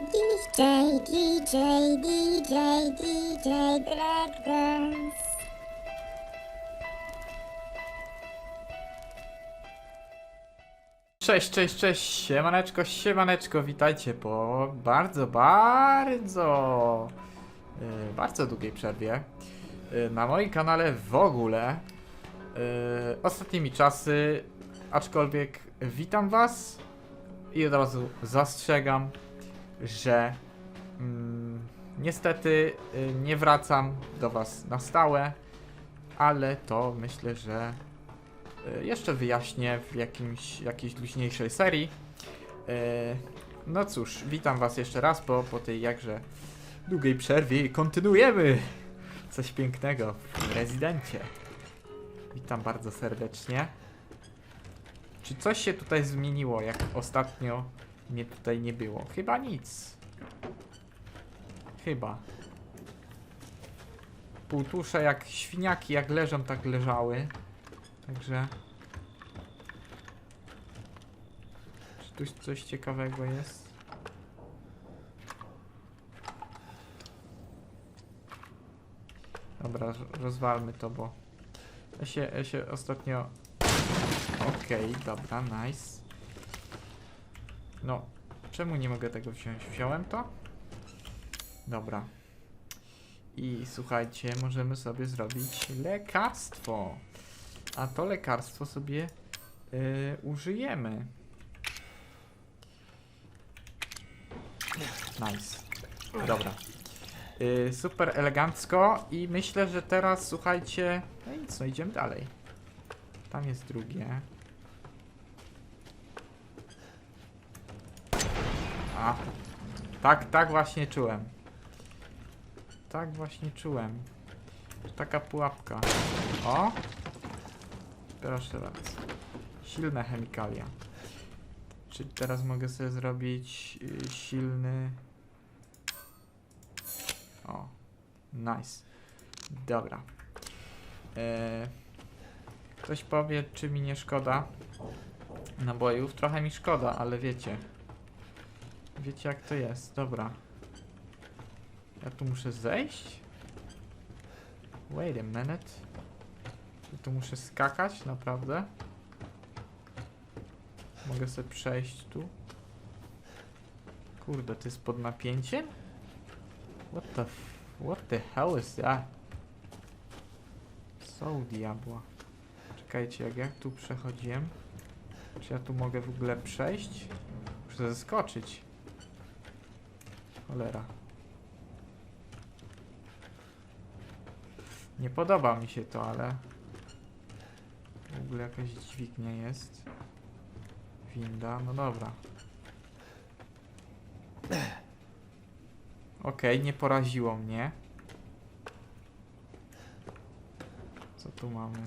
DJ, DJ, DJ, DJ. Cześć, cześć, cześć, siemaneczko, siemaneczko, witajcie po bardzo, bardzo, yy, bardzo długiej przerwie yy, na moim kanale w ogóle. Yy, ostatnimi czasy, aczkolwiek witam was i od razu zastrzegam, że mm, niestety yy, nie wracam do was na stałe, ale to myślę, że E, Jeszcze wyjaśnię w jakimś, jakiejś luźniejszej serii. E, No cóż, witam was jeszcze raz, bo po tej jakże długiej przerwie kontynuujemy coś pięknego w rezydencie. Witam bardzo serdecznie. Czy coś się tutaj zmieniło, jak ostatnio mnie tutaj nie było? Chyba nic. Chyba. Półtusze jak świniaki, jak leżą, tak leżały. Także. Czy tu coś ciekawego jest? Dobra, roz- rozwalmy to, bo ja się, ja się ostatnio. Okej, dobra, nice. No, czemu nie mogę tego wziąć? Wziąłem to? Dobra. I słuchajcie, możemy sobie zrobić lekarstwo. A to lekarstwo sobie y, użyjemy. Nice. Dobra. Y, super elegancko i myślę, że teraz słuchajcie. No i co, idziemy dalej. Tam jest drugie. Tak, tak właśnie czułem. Tak właśnie czułem. Taka pułapka. O! Proszę bardzo. Silne chemikalia. Czy teraz mogę sobie zrobić y, silny... O, nice. Dobra. E, ktoś powie, czy mi nie szkoda nabojów? Trochę mi szkoda, ale wiecie. Wiecie jak to jest. Dobra. Ja tu muszę zejść? Wait a minute. Czy tu muszę skakać? Naprawdę? Mogę sobie przejść tu? Kurde, to jest pod napięciem? What the. What the hell is that? U diabła? Czekajcie, jak ja tu przechodziłem? Czy ja tu mogę w ogóle przejść? Muszę zeskoczyć. Cholera. Nie podoba mi się to, ale... W ogóle jakaś dźwignia jest. Winda, no dobra. Okej, nie poraziło mnie. Co tu mamy?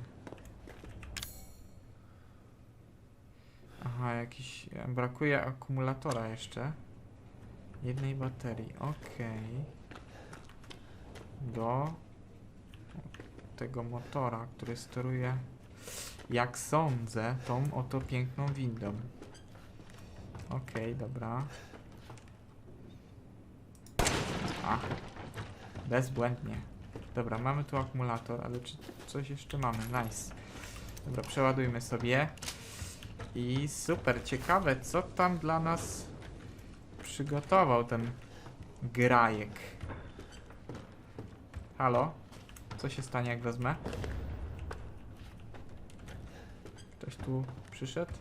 Aha, jakiś... Brakuje akumulatora jeszcze. Jednej baterii, okej. Do tego motora, który steruje, jak sądzę, tą oto piękną windą. Okej, dobra. A, bezbłędnie. Dobra, mamy tu akumulator, ale czy coś jeszcze mamy? Nice. Dobra, przeładujmy sobie. I super, ciekawe, co tam dla nas przygotował ten grajek. Halo? Co się stanie, jak wezmę? Ktoś tu przyszedł?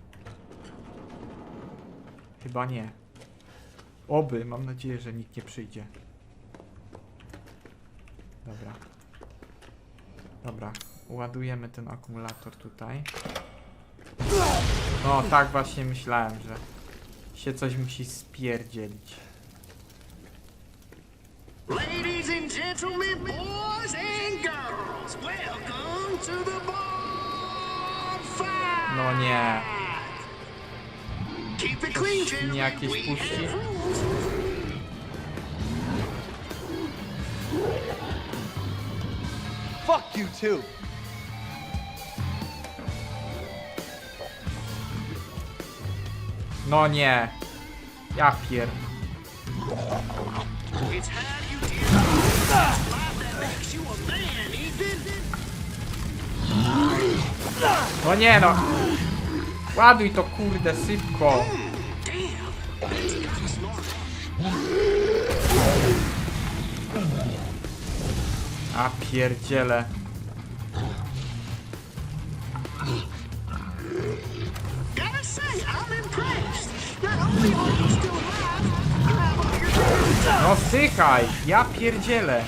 Chyba nie. Oby, mam nadzieję, że nikt nie przyjdzie. Dobra. Dobra, ładujemy ten akumulator tutaj. No, tak właśnie myślałem, że się coś musi spierdzielić. Ladies and gentlemen, boys and girls, welcome to the bonfire! No nie. Keep it clean, gentlemen. jakieś puści? Fuck you too. No nie. Ja pier... No nie no! Ładuj to kurde szybko! A pierdziele. No wstychaj! Ja pierdzielę!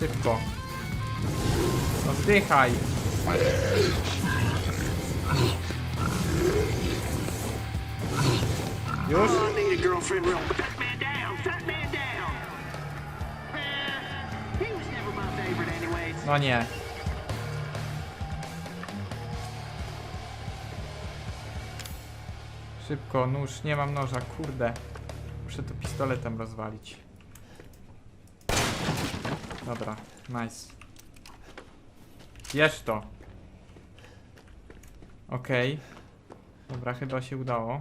Szybko. No zdychaj. Już? Anyways. No nie. Szybko, nóż, nie mam noża, kurde. Muszę to pistoletem rozwalić. Dobra, nice. Bierz to. Okej. Dobra, chyba się udało.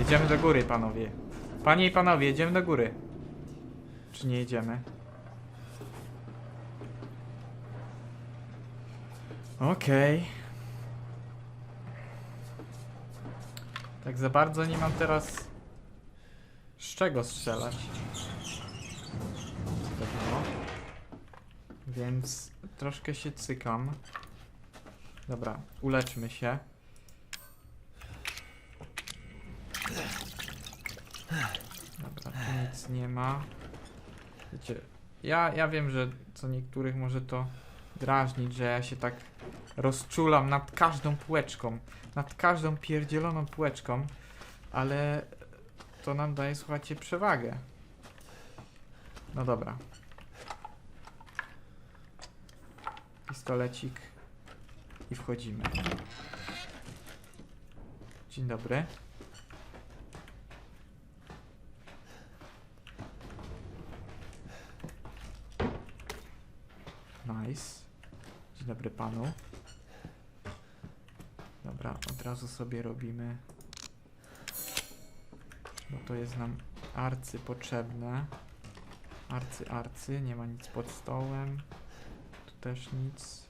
Jedziemy do góry, panowie. Panie i panowie, jedziemy do góry. Czy nie jedziemy? Okej. Tak za bardzo nie mam teraz z czego strzelać. Więc troszkę się cykam. Dobra, uleczmy się. Dobra, tu nic nie ma. Wiecie, ja, ja wiem, że co niektórych może to drażnić, że ja się tak rozczulam nad każdą półeczką, nad każdą pierdzieloną półeczką, ale to nam daje, słuchajcie, przewagę. No dobra. Pistolecik i wchodzimy. Dzień dobry. Nice. Dzień dobry panu. Dobra, od razu sobie robimy. Bo to jest nam arcy potrzebne. Arcy, arcy, nie ma nic pod stołem. Tu też nic.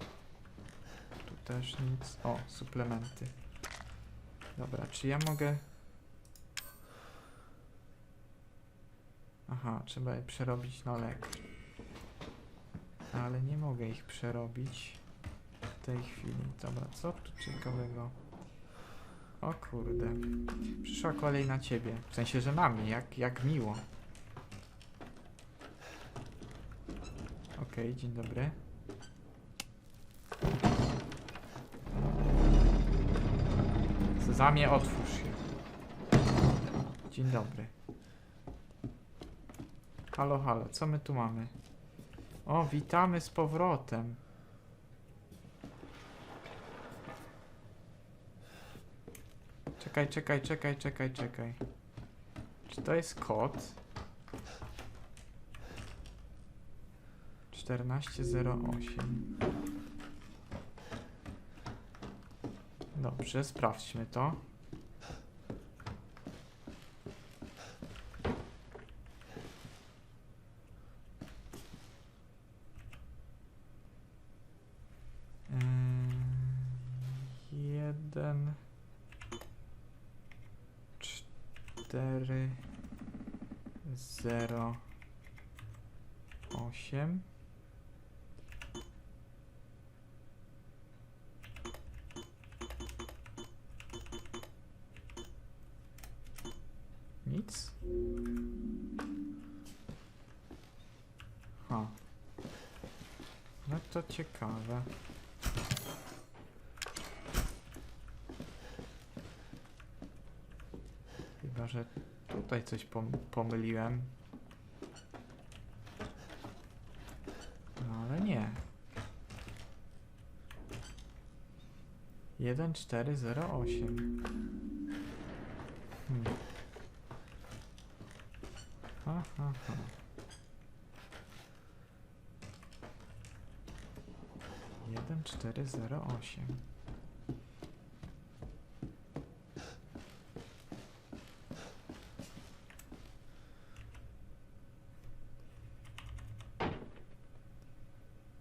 Tu też nic. O, suplementy. Dobra, czy ja mogę... Aha, trzeba je przerobić na lek. Ale nie mogę ich przerobić w tej chwili. Dobra, co tu ciekawego? O kurde. Przyszła kolej na ciebie. W sensie, że na mnie. Jak, jak miło. Okej, dzień dobry. Sezamie, otwórz się. Dzień dobry. Halo, halo, co my tu mamy? O, witamy z powrotem. Czekaj, czekaj, czekaj, czekaj, czekaj. Czy to jest kod? 1408. Dobrze, sprawdźmy to. Ym, Jeden, cztery, zero, osiem. Nic? Ha. No to ciekawe. Chyba, że tutaj coś pom pomyliłem. No ale nie. 1408. Hmm. Ha, ha, ha. Jeden, cztery, zero, osiem.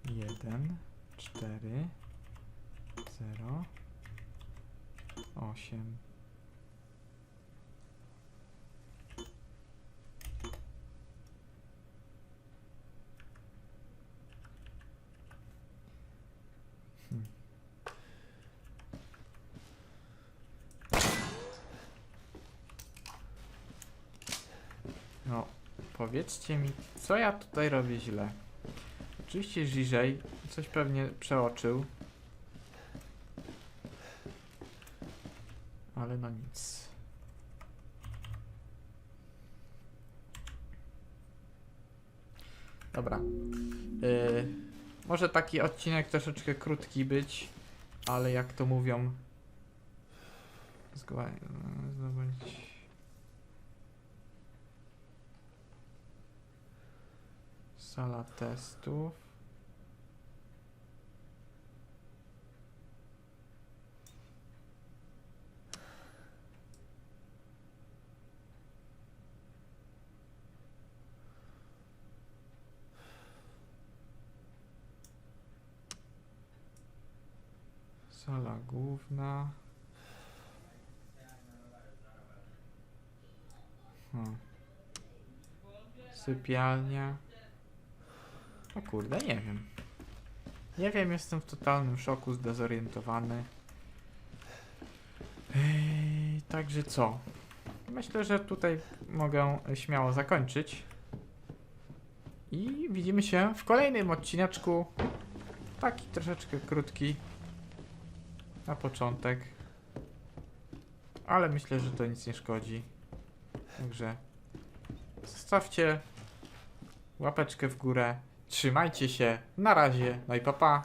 Jeden, cztery, zero, osiem. Hmm. No, powiedzcie mi, co ja tutaj robię źle? Oczywiście Żiżej coś pewnie przeoczył. Ale no nic. Dobra. Yy, może taki odcinek troszeczkę krótki być, ale jak to mówią. Zdobyć. Sala testów. Sala główna. Hmm. Sypialnia. O kurde, nie wiem. Nie wiem, jestem w totalnym szoku, zdezorientowany. Ej, także co? Myślę, że tutaj mogę śmiało zakończyć. I widzimy się w kolejnym odcineczku. Taki troszeczkę krótki. Na początek. Ale myślę, że to nic nie szkodzi. Także zostawcie łapeczkę w górę. Trzymajcie się. Na razie. No i papa. Pa.